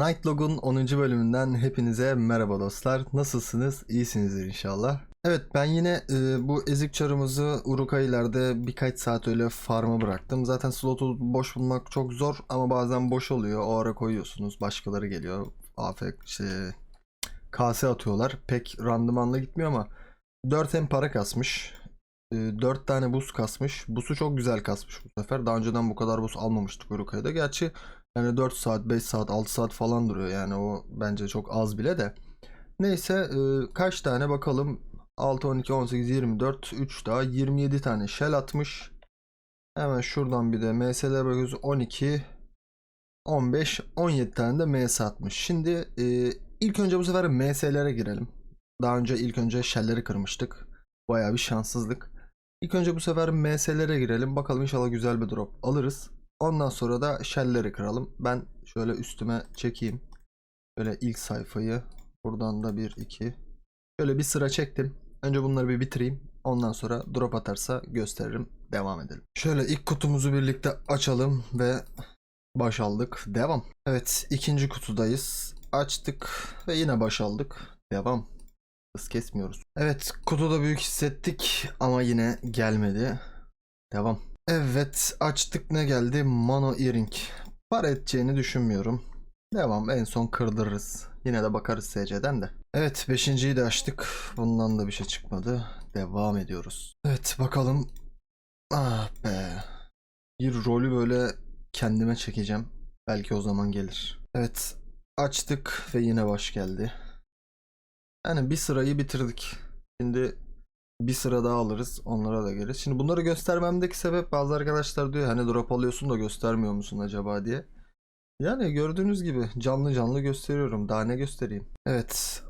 Nightlog'un 10. bölümünden hepinize merhaba dostlar. Nasılsınız? İyisinizdir inşallah. Evet ben yine e, bu ezik çarımızı Urukai'lerde birkaç saat öyle farm'a bıraktım. Zaten slotu boş bulmak çok zor ama bazen boş oluyor. O ara koyuyorsunuz. Başkaları geliyor. Afek işte kase atıyorlar. Pek randımanla gitmiyor ama 4 hem para kasmış. 4 tane buz kasmış. Busu çok güzel kasmış bu sefer. Daha önceden bu kadar buz almamıştık Urukai'de. Gerçi yani 4 saat, 5 saat, 6 saat falan duruyor. Yani o bence çok az bile de. Neyse e, kaç tane bakalım. 6, 12, 18, 24, 3 daha 27 tane shell atmış. Hemen şuradan bir de MS'lere bakıyoruz. 12, 15, 17 tane de MS atmış. Şimdi e, ilk önce bu sefer MS'lere girelim. Daha önce ilk önce shell'leri kırmıştık. Bayağı bir şanssızlık. İlk önce bu sefer MS'lere girelim. Bakalım inşallah güzel bir drop alırız. Ondan sonra da shell'leri kıralım. Ben şöyle üstüme çekeyim. Şöyle ilk sayfayı. Buradan da 1, 2. Şöyle bir sıra çektim. Önce bunları bir bitireyim. Ondan sonra drop atarsa gösteririm. Devam edelim. Şöyle ilk kutumuzu birlikte açalım ve baş aldık. Devam. Evet ikinci kutudayız. Açtık ve yine baş aldık. Devam. Hız kesmiyoruz. Evet kutuda büyük hissettik ama yine gelmedi. Devam. Evet açtık ne geldi? Mono earring. Para edeceğini düşünmüyorum. Devam en son kırdırırız. Yine de bakarız SC'den de. Evet beşinciyi de açtık. Bundan da bir şey çıkmadı. Devam ediyoruz. Evet bakalım. Ah be. Bir rolü böyle kendime çekeceğim. Belki o zaman gelir. Evet açtık ve yine baş geldi. Yani bir sırayı bitirdik. Şimdi bir sıra daha alırız. Onlara da geliriz. Şimdi bunları göstermemdeki sebep bazı arkadaşlar diyor hani drop alıyorsun da göstermiyor musun acaba diye. Yani gördüğünüz gibi canlı canlı gösteriyorum. Daha ne göstereyim? Evet.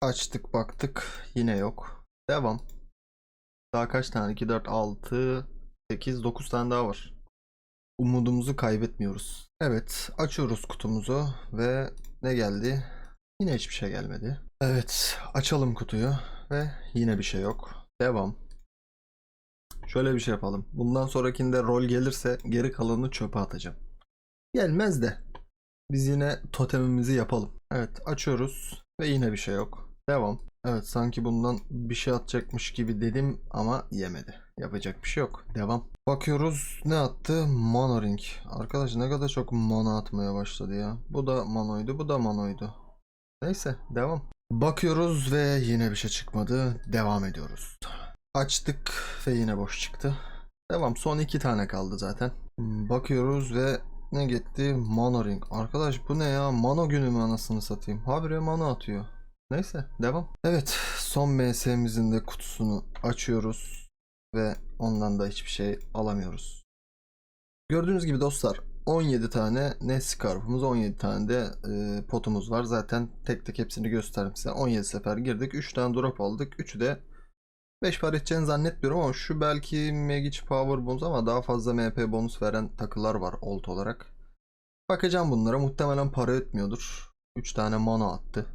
Açtık baktık. Yine yok. Devam. Daha kaç tane? 2, 4, 6, 8, 9 tane daha var. Umudumuzu kaybetmiyoruz. Evet. Açıyoruz kutumuzu. Ve ne geldi? Yine hiçbir şey gelmedi. Evet. Açalım kutuyu. Ve yine bir şey yok. Devam. Şöyle bir şey yapalım. Bundan sonrakinde rol gelirse geri kalanını çöpe atacağım. Gelmez de. Biz yine totemimizi yapalım. Evet açıyoruz. Ve yine bir şey yok. Devam. Evet sanki bundan bir şey atacakmış gibi dedim ama yemedi. Yapacak bir şey yok. Devam. Bakıyoruz ne attı? Mono ring. Arkadaş ne kadar çok mana atmaya başladı ya. Bu da manoydu bu da manoydu. Neyse devam. Bakıyoruz ve yine bir şey çıkmadı. Devam ediyoruz. Açtık ve yine boş çıktı. Devam. Son iki tane kaldı zaten. Bakıyoruz ve ne gitti? Mono ring. Arkadaş bu ne ya? Mano günü mü anasını satayım? Habire mano atıyor. Neyse devam. Evet son MS'mizin de kutusunu açıyoruz. Ve ondan da hiçbir şey alamıyoruz. Gördüğünüz gibi dostlar 17 tane ne scarfımız 17 tane de e, potumuz var. Zaten tek tek hepsini gösterdim size. 17 sefer girdik. 3 tane drop aldık. 3'ü de 5 para edeceğini zannetmiyorum ama şu belki Magic Power bonus ama daha fazla MP bonus veren takılar var old olarak. Bakacağım bunlara. Muhtemelen para etmiyordur. 3 tane mana attı.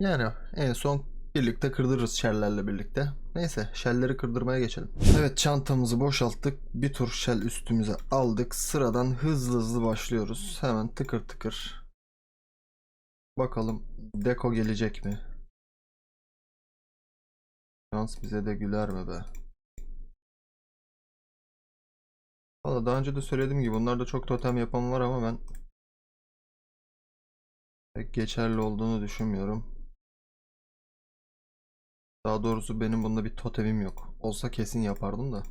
Yani en son birlikte kırdırırız shell'lerle birlikte. Neyse shell'leri kırdırmaya geçelim. Evet çantamızı boşalttık. Bir tur shell üstümüze aldık. Sıradan hızlı hızlı başlıyoruz. Hemen tıkır tıkır. Bakalım deko gelecek mi? Şans bize de güler mi be? Valla daha önce de söylediğim gibi bunlarda çok totem yapan var ama ben pek geçerli olduğunu düşünmüyorum. Daha doğrusu benim bunda bir totemim yok. Olsa kesin yapardım da.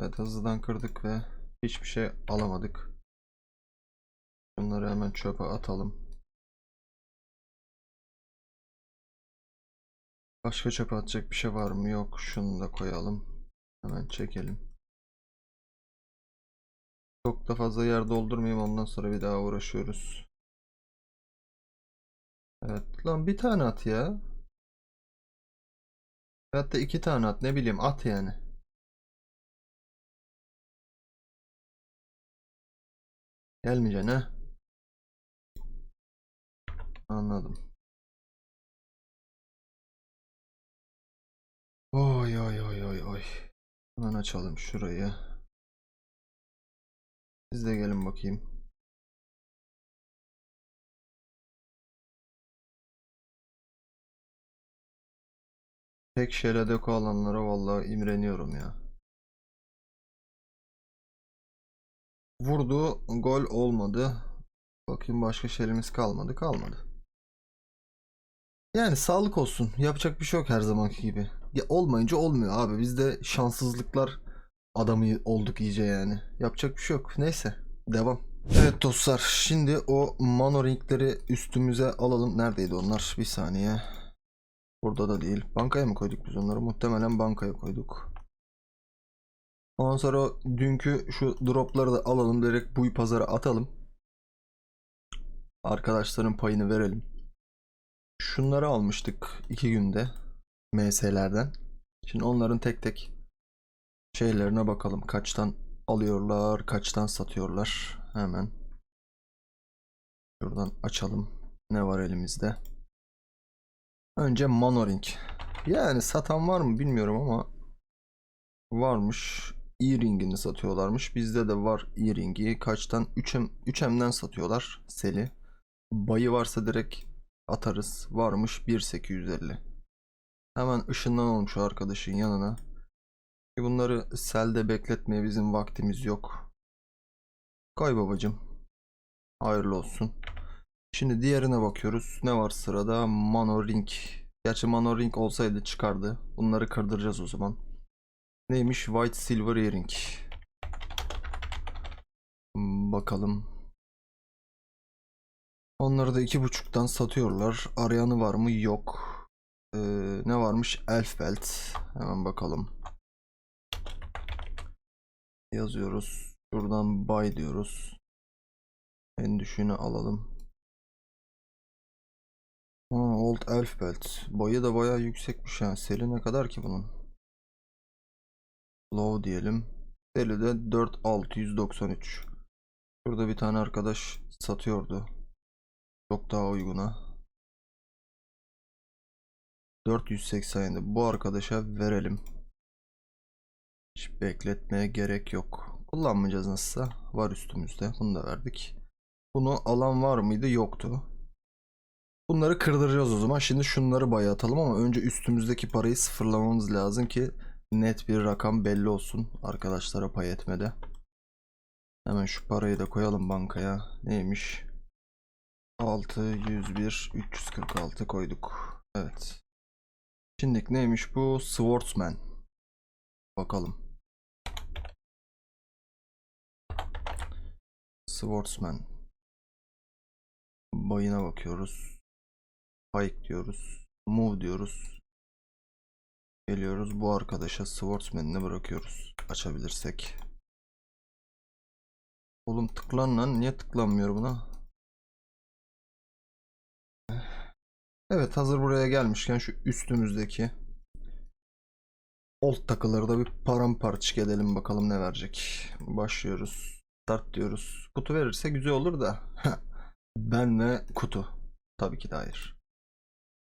Evet hızlıdan kırdık ve hiçbir şey alamadık. Bunları hemen çöpe atalım. Başka çöpe atacak bir şey var mı? Yok. Şunu da koyalım. Hemen çekelim. Çok da fazla yer doldurmayayım ondan sonra bir daha uğraşıyoruz. Evet lan bir tane at ya. Hatta iki tane at ne bileyim at yani. Gelmeyeceksin ha. Anladım. Oy oy oy oy oy. Hemen açalım şurayı. Siz de gelin bakayım. Tek şere deko alanlara vallahi imreniyorum ya. Vurdu, gol olmadı. Bakayım başka şerimiz kalmadı, kalmadı. Yani sağlık olsun. Yapacak bir şey yok her zamanki gibi. Ya olmayınca olmuyor abi. Bizde şanssızlıklar adamı olduk iyice yani. Yapacak bir şey yok. Neyse, devam. Evet dostlar, şimdi o mano ringleri üstümüze alalım. Neredeydi onlar? Bir saniye. Burada da değil. Bankaya mı koyduk biz onları? Muhtemelen bankaya koyduk. Ondan sonra dünkü şu dropları da alalım. Direkt bu pazara atalım. Arkadaşların payını verelim. Şunları almıştık iki günde. MS'lerden. Şimdi onların tek tek şeylerine bakalım. Kaçtan alıyorlar, kaçtan satıyorlar. Hemen. Şuradan açalım. Ne var elimizde? Önce Manoring. Yani satan var mı bilmiyorum ama varmış. E-ring'ini satıyorlarmış. Bizde de var E-ring'i. Kaçtan? 3M, 3M'den satıyorlar. Seli. Bayı varsa direkt atarız. Varmış 1850. Hemen ışınlanalım şu arkadaşın yanına. Bunları selde bekletmeye bizim vaktimiz yok. Koy babacım. Hayırlı olsun. Şimdi diğerine bakıyoruz. Ne var sırada? Mano Ring. Gerçi Mano Ring olsaydı çıkardı. Bunları kırdıracağız o zaman. Neymiş? White Silver Earring. Bakalım. Onları da iki buçuktan satıyorlar. Arayanı var mı? Yok. Ee, ne varmış? Elf Belt. Hemen bakalım. Yazıyoruz. Şuradan buy diyoruz. En düşüğünü alalım. Ha, Old Elf Belt. Boyu da bayağı yüksekmiş yani. Seli ne kadar ki bunun? Low diyelim. Seli de 4693. Burada bir tane arkadaş satıyordu. Çok daha uyguna. 487. Bu arkadaşa verelim. Hiç bekletmeye gerek yok. Kullanmayacağız nasılsa. Var üstümüzde. Bunu da verdik. Bunu alan var mıydı? Yoktu. Bunları kırdıracağız o zaman. Şimdi şunları baya atalım ama önce üstümüzdeki parayı sıfırlamamız lazım ki net bir rakam belli olsun arkadaşlara pay etmede. Hemen şu parayı da koyalım bankaya. Neymiş? 6, 101, 346 koyduk. Evet. Şimdi neymiş bu? Swordsman. Bakalım. Swordsman. Bayına bakıyoruz. Pike diyoruz. Move diyoruz. Geliyoruz bu arkadaşa Swordsman'ını bırakıyoruz. Açabilirsek. Oğlum tıklan lan. Niye tıklanmıyor buna? Evet hazır buraya gelmişken şu üstümüzdeki Old takıları da bir paramparçık edelim bakalım ne verecek. Başlıyoruz. Start diyoruz. Kutu verirse güzel olur da. ben ve kutu. Tabii ki de hayır.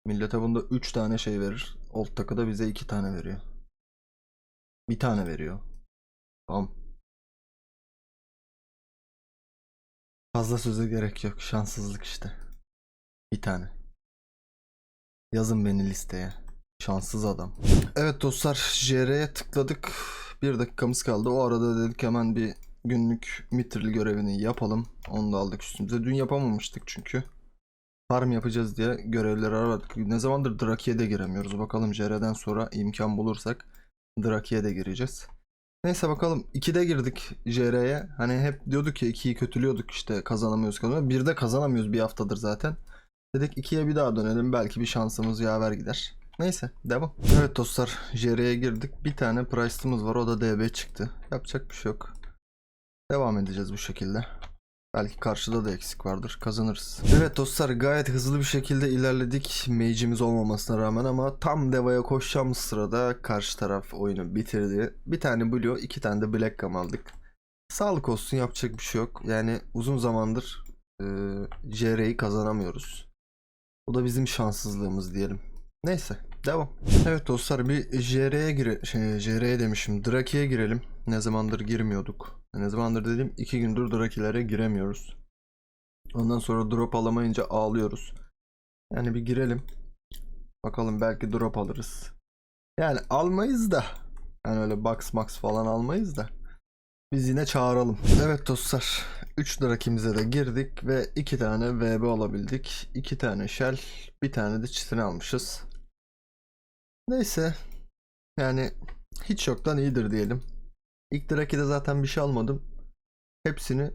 Millete bunda 3 tane şey verir. Old takı da bize 2 tane veriyor. Bir tane veriyor. Tamam. Fazla söze gerek yok. Şanssızlık işte. Bir tane. Yazın beni listeye. Şanssız adam. Evet dostlar JR'ye tıkladık. Bir dakikamız kaldı. O arada dedik hemen bir günlük mitril görevini yapalım. Onu da aldık üstümüze. Dün yapamamıştık çünkü. Farm yapacağız diye görevleri aradık. Ne zamandır Draki'ye de giremiyoruz. Bakalım JR'den sonra imkan bulursak Draki'ye de gireceğiz. Neyse bakalım 2'de girdik JR'ye. Hani hep diyorduk ki 2'yi kötülüyorduk işte kazanamıyoruz kazanamıyoruz. 1'de kazanamıyoruz bir haftadır zaten. Dedik 2'ye bir daha dönelim belki bir şansımız yaver gider. Neyse devam. Evet dostlar JR'ye girdik. Bir tane price'ımız var o da DB çıktı. Yapacak bir şey yok. Devam edeceğiz bu şekilde. Belki karşıda da eksik vardır. Kazanırız. Evet dostlar gayet hızlı bir şekilde ilerledik. Mage'imiz olmamasına rağmen ama tam devaya koşacağımız sırada karşı taraf oyunu bitirdi. Bir tane Blue, iki tane de Black Gum aldık. Sağlık olsun yapacak bir şey yok. Yani uzun zamandır e, JR'yi kazanamıyoruz. Bu da bizim şanssızlığımız diyelim. Neyse devam. Evet dostlar bir JR'ye gire şey, JR'ye demişim. Draki'ye girelim. Ne zamandır girmiyorduk. Ne zamandır dedim iki gündür Draki'lere giremiyoruz. Ondan sonra drop alamayınca ağlıyoruz. Yani bir girelim. Bakalım belki drop alırız. Yani almayız da. Yani öyle box max falan almayız da. Biz yine çağıralım. Evet dostlar. 3 lira kimize de girdik ve 2 tane VB alabildik. 2 tane Shell, bir tane de çitini almışız. Neyse. Yani hiç yoktan iyidir diyelim. İlk Draki'de zaten bir şey almadım. Hepsini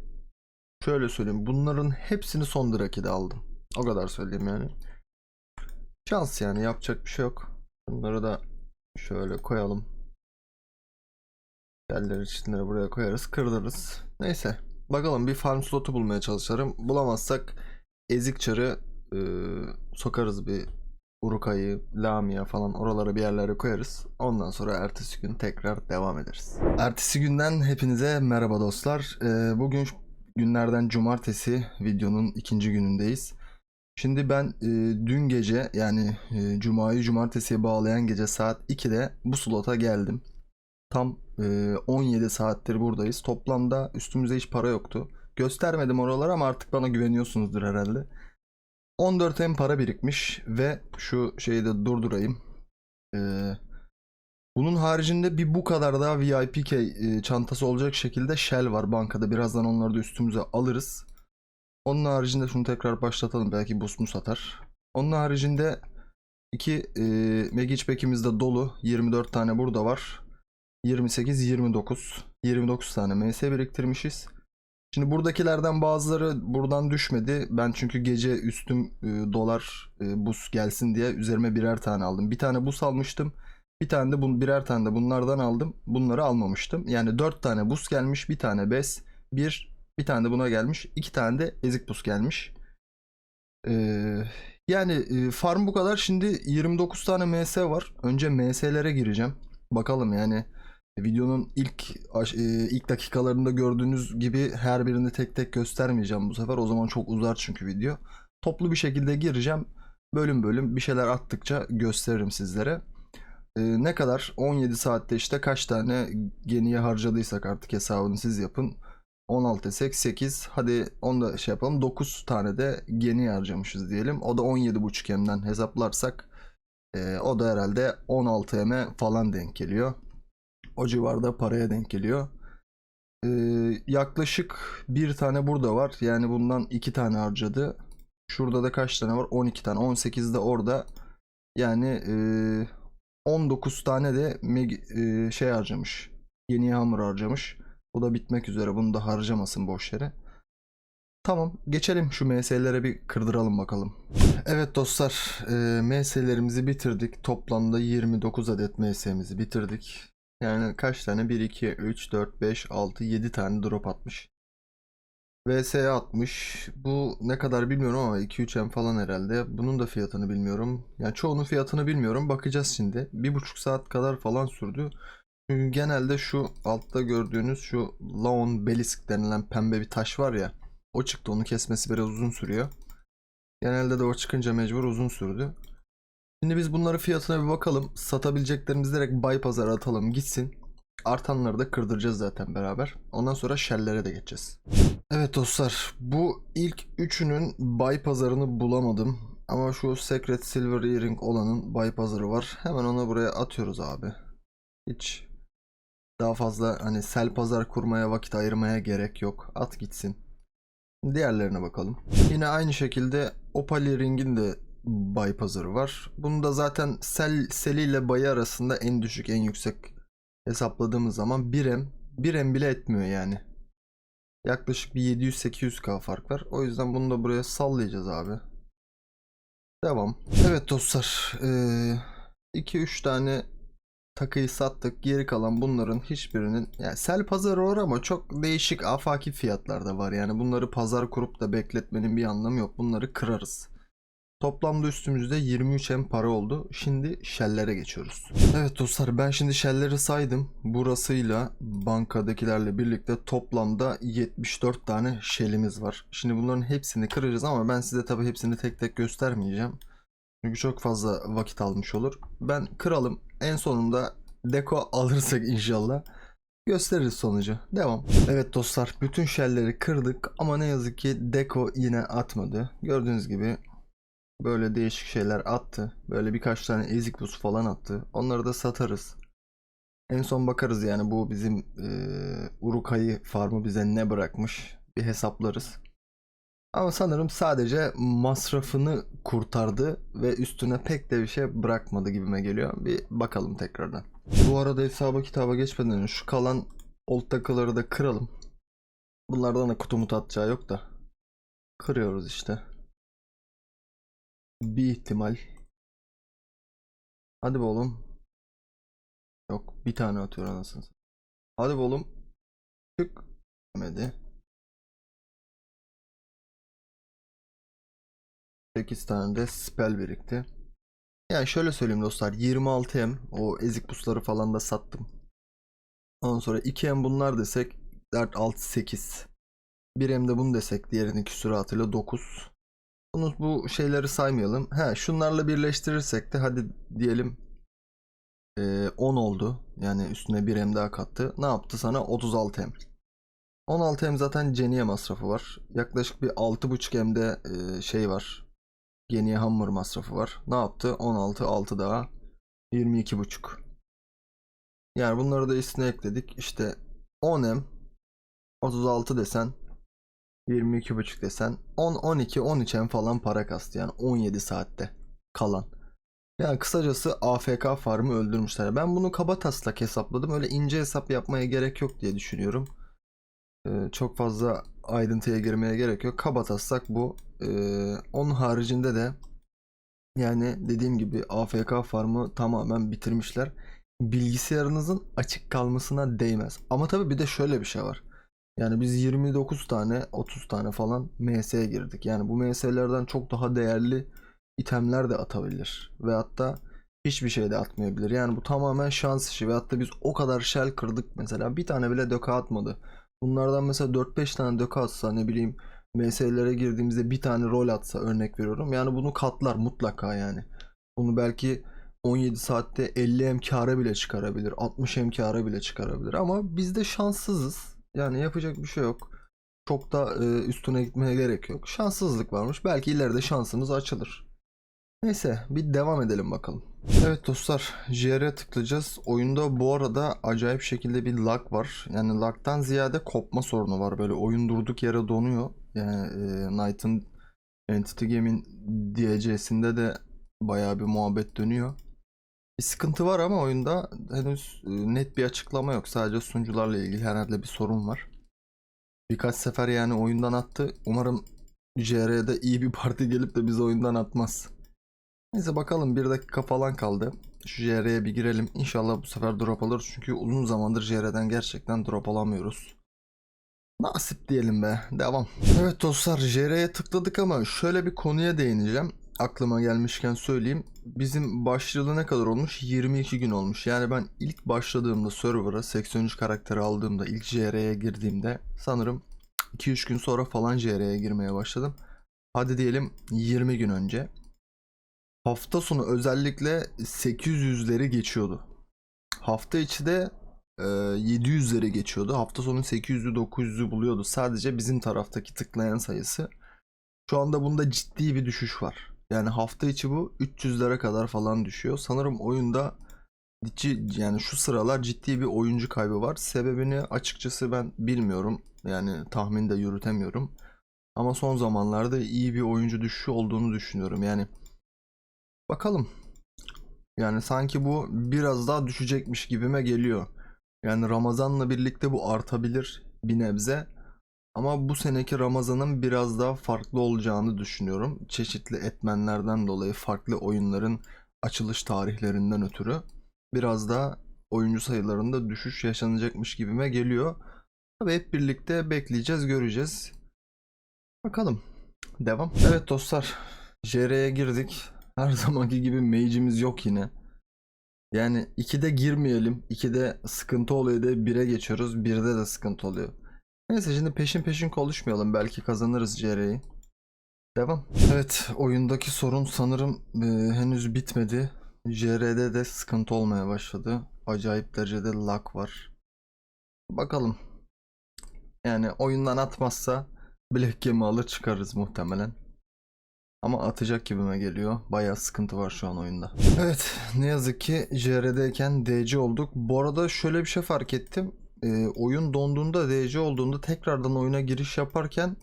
şöyle söyleyeyim. Bunların hepsini son Draki'de aldım. O kadar söyleyeyim yani. Şans yani yapacak bir şey yok. Bunları da şöyle koyalım. Yerleri çitinleri buraya koyarız. Kırdırırız. Neyse. Bakalım bir farm slotu bulmaya çalışırım. Bulamazsak ezik çarı e, sokarız bir Urukay'ı, Lamia falan oralara bir yerlere koyarız. Ondan sonra ertesi gün tekrar devam ederiz. Ertesi günden hepinize merhaba dostlar. E, bugün günlerden cumartesi videonun ikinci günündeyiz. Şimdi ben e, dün gece yani e, cumayı cumartesiye bağlayan gece saat 2'de bu slota geldim. Tam e, 17 saattir buradayız. Toplamda üstümüzde hiç para yoktu. Göstermedim oraları ama artık bana güveniyorsunuzdur herhalde. 14 M para birikmiş ve şu şeyi de durdurayım. Ee, bunun haricinde bir bu kadar daha VIP e, çantası olacak şekilde Shell var bankada. Birazdan onları da üstümüze alırız. Onun haricinde şunu tekrar başlatalım. Belki boost mu satar. Onun haricinde iki e, Magic Pack'imiz de dolu. 24 tane burada var. 28, 29. 29 tane MS biriktirmişiz. Şimdi buradakilerden bazıları buradan düşmedi. Ben çünkü gece üstüm e, dolar e, bus gelsin diye üzerime birer tane aldım. Bir tane bus almıştım. Bir tane de bun, birer tane de bunlardan aldım. Bunları almamıştım. Yani dört tane bus gelmiş, bir tane bes, bir bir tane de buna gelmiş, iki tane de ezik bus gelmiş. Ee, yani e, farm bu kadar. Şimdi 29 tane MS var. Önce MS'lere gireceğim. Bakalım yani videonun ilk e, ilk dakikalarında gördüğünüz gibi her birini tek tek göstermeyeceğim bu sefer. O zaman çok uzar çünkü video. Toplu bir şekilde gireceğim. Bölüm bölüm bir şeyler attıkça gösteririm sizlere. Ee, ne kadar? 17 saatte işte kaç tane geniye harcadıysak artık hesabını siz yapın. 16 desek 8. Hadi onu da şey yapalım. 9 tane de geni harcamışız diyelim. O da 17.5 M'den hesaplarsak e, o da herhalde 16 M falan denk geliyor. O civarda paraya denk geliyor. Ee, yaklaşık bir tane burada var. Yani bundan iki tane harcadı. Şurada da kaç tane var? 12 tane. 18 de orada. Yani e, 19 tane de meg- e, şey harcamış. Yeni hamur harcamış. Bu da bitmek üzere. Bunu da harcamasın boş yere. Tamam geçelim şu MS'lere bir kırdıralım bakalım. Evet dostlar e, MS'lerimizi bitirdik. Toplamda 29 adet MS'mizi bitirdik. Yani kaç tane? 1, 2, 3, 4, 5, 6, 7 tane drop atmış. VS'ye atmış. Bu ne kadar bilmiyorum ama 2-3 M falan herhalde. Bunun da fiyatını bilmiyorum. Yani çoğunun fiyatını bilmiyorum. Bakacağız şimdi. Bir buçuk saat kadar falan sürdü. Çünkü genelde şu altta gördüğünüz şu Laon Belisk denilen pembe bir taş var ya. O çıktı. Onu kesmesi biraz uzun sürüyor. Genelde de o çıkınca mecbur uzun sürdü. Şimdi biz bunları fiyatına bir bakalım. Satabileceklerimizi direkt buy pazara atalım gitsin. Artanları da kırdıracağız zaten beraber. Ondan sonra shell'lere de geçeceğiz. Evet dostlar bu ilk üçünün buy pazarını bulamadım. Ama şu Secret Silver Earring olanın buy pazarı var. Hemen onu buraya atıyoruz abi. Hiç daha fazla hani sell pazar kurmaya vakit ayırmaya gerek yok. At gitsin. Diğerlerine bakalım. Yine aynı şekilde Opal Earring'in de buy pazarı var. Bunu da zaten sell, sell ile buy arasında en düşük en yüksek hesapladığımız zaman 1M 1M bile etmiyor yani. Yaklaşık bir 700-800k fark var. O yüzden bunu da buraya sallayacağız abi. Devam. Evet dostlar. 2-3 tane takıyı sattık. Geri kalan bunların hiçbirinin yani sel pazarı var ama çok değişik afaki fiyatlar da var. Yani bunları pazar kurup da bekletmenin bir anlamı yok. Bunları kırarız. Toplamda üstümüzde 23 M para oldu. Şimdi shell'lere geçiyoruz. Evet dostlar ben şimdi shell'leri saydım. Burasıyla bankadakilerle birlikte toplamda 74 tane shell'imiz var. Şimdi bunların hepsini kıracağız ama ben size tabi hepsini tek tek göstermeyeceğim. Çünkü çok fazla vakit almış olur. Ben kıralım. En sonunda deko alırsak inşallah gösteririz sonucu. Devam. Evet dostlar bütün shell'leri kırdık ama ne yazık ki deko yine atmadı. Gördüğünüz gibi Böyle değişik şeyler attı. Böyle birkaç tane ezik buz falan attı. Onları da satarız. En son bakarız yani bu bizim eee Urukay'ı farmı bize ne bırakmış bir hesaplarız. Ama sanırım sadece masrafını kurtardı ve üstüne pek de bir şey bırakmadı gibime geliyor. Bir bakalım tekrardan. Bu arada hesaba kitaba geçmeden şu kalan old takıları da kıralım. Bunlardan da kutu atacağı yok da. Kırıyoruz işte. Bir ihtimal. Hadi be oğlum. Yok bir tane atıyor anasını. Hadi be oğlum. Çık. Demedi. 8 tane de spell birikti. Yani şöyle söyleyeyim dostlar 26M o ezik pusları falan da sattım. Ondan sonra 2M bunlar desek 4 6 8. 1M de bunu desek diğerinin küsuratıyla 9. Bunu bu şeyleri saymayalım. He şunlarla birleştirirsek de hadi diyelim eee, 10 oldu. Yani üstüne 1M daha kattı. Ne yaptı sana? 36M. 16M zaten Genie masrafı var. Yaklaşık bir 6.5M'de eee, şey var. Genie Hammer masrafı var. Ne yaptı? 16 6 daha 22.5. Yani bunları da üstüne ekledik. İşte 10M 36 desen 22.5 desen 10 12 13M falan para kastı yani 17 saatte kalan. Yani kısacası AFK farmı öldürmüşler. Ben bunu kaba taslak hesapladım. Öyle ince hesap yapmaya gerek yok diye düşünüyorum. Ee, çok fazla ayrıntıya girmeye gerek yok. Kaba taslak bu. Ee, onun haricinde de yani dediğim gibi AFK farmı tamamen bitirmişler. Bilgisayarınızın açık kalmasına değmez. Ama tabii bir de şöyle bir şey var. Yani biz 29 tane 30 tane falan MS'ye girdik. Yani bu MS'lerden çok daha değerli itemler de atabilir. Ve hatta hiçbir şey de atmayabilir. Yani bu tamamen şans işi. Ve hatta biz o kadar shell kırdık mesela. Bir tane bile döka atmadı. Bunlardan mesela 4-5 tane döka atsa ne bileyim MS'lere girdiğimizde bir tane rol atsa örnek veriyorum. Yani bunu katlar mutlaka yani. Bunu belki 17 saatte 50 M kâra bile çıkarabilir. 60 M kâra bile çıkarabilir. Ama biz de şanssızız. Yani yapacak bir şey yok. Çok da e, üstüne gitmeye gerek yok. Şanssızlık varmış. Belki ileride şansımız açılır. Neyse bir devam edelim bakalım. Evet dostlar JR'ye tıklayacağız. Oyunda bu arada acayip şekilde bir lag var. Yani lag'tan ziyade kopma sorunu var. Böyle oyun durduk yere donuyor. Yani e, Knight'ın Entity Game'in DLC'sinde de bayağı bir muhabbet dönüyor. Bir sıkıntı var ama oyunda henüz e, net bir açıklama yok. Sadece sunucularla ilgili herhalde bir sorun var. Birkaç sefer yani oyundan attı. Umarım JR'de iyi bir parti gelip de bizi oyundan atmaz. Neyse bakalım bir dakika falan kaldı. Şu JR'ye bir girelim. İnşallah bu sefer drop alırız. Çünkü uzun zamandır JR'den gerçekten drop alamıyoruz. Nasip diyelim be. Devam. Evet dostlar JR'ye tıkladık ama şöyle bir konuya değineceğim. Aklıma gelmişken söyleyeyim. Bizim başlayalı ne kadar olmuş? 22 gün olmuş. Yani ben ilk başladığımda server'a 83 karakteri aldığımda ilk JR'ye girdiğimde sanırım 2-3 gün sonra falan JR'ye girmeye başladım. Hadi diyelim 20 gün önce. Hafta sonu özellikle 800'leri geçiyordu. Hafta içi de e, 700'leri geçiyordu. Hafta sonu 800'ü 900'ü buluyordu. Sadece bizim taraftaki tıklayan sayısı. Şu anda bunda ciddi bir düşüş var. Yani hafta içi bu 300'lere kadar falan düşüyor. Sanırım oyunda ciddi, yani şu sıralar ciddi bir oyuncu kaybı var. Sebebini açıkçası ben bilmiyorum. Yani tahmin de yürütemiyorum. Ama son zamanlarda iyi bir oyuncu düşüşü olduğunu düşünüyorum. Yani bakalım. Yani sanki bu biraz daha düşecekmiş gibime geliyor. Yani Ramazan'la birlikte bu artabilir bir nebze. Ama bu seneki Ramazan'ın biraz daha farklı olacağını düşünüyorum. Çeşitli etmenlerden dolayı farklı oyunların açılış tarihlerinden ötürü biraz daha oyuncu sayılarında düşüş yaşanacakmış gibime geliyor. Tabii hep birlikte bekleyeceğiz, göreceğiz. Bakalım. Devam. Evet dostlar. JR'ye girdik. Her zamanki gibi mage'imiz yok yine. Yani 2'de girmeyelim. 2'de sıkıntı oluyor de 1'e geçiyoruz. 1'de de sıkıntı oluyor. Neyse şimdi peşin peşin konuşmayalım. Belki kazanırız CR'yi. Devam. Evet oyundaki sorun sanırım e, henüz bitmedi. JR'de de sıkıntı olmaya başladı. Acayip derecede lag var. Bakalım. Yani oyundan atmazsa Black Gem'i alır çıkarız muhtemelen. Ama atacak gibime geliyor. Bayağı sıkıntı var şu an oyunda. Evet ne yazık ki JR'deyken DC olduk. Bu arada şöyle bir şey fark ettim. Ee, oyun donduğunda DC olduğunda tekrardan oyuna giriş yaparken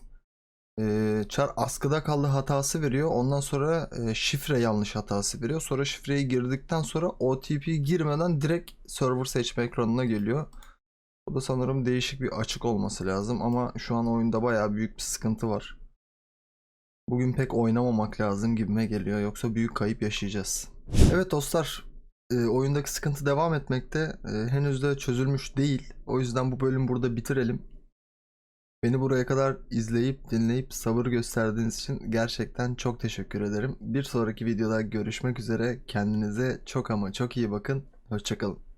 e, çar askıda kaldı hatası veriyor. Ondan sonra e, şifre yanlış hatası veriyor. Sonra şifreyi girdikten sonra OTP girmeden direkt server seçme ekranına geliyor. Bu da sanırım değişik bir açık olması lazım ama şu an oyunda bayağı büyük bir sıkıntı var. Bugün pek oynamamak lazım gibime geliyor yoksa büyük kayıp yaşayacağız. Evet dostlar e, oyundaki sıkıntı devam etmekte. E, henüz de çözülmüş değil. O yüzden bu bölüm burada bitirelim. Beni buraya kadar izleyip dinleyip sabır gösterdiğiniz için gerçekten çok teşekkür ederim. Bir sonraki videoda görüşmek üzere. Kendinize çok ama çok iyi bakın. Hoşçakalın.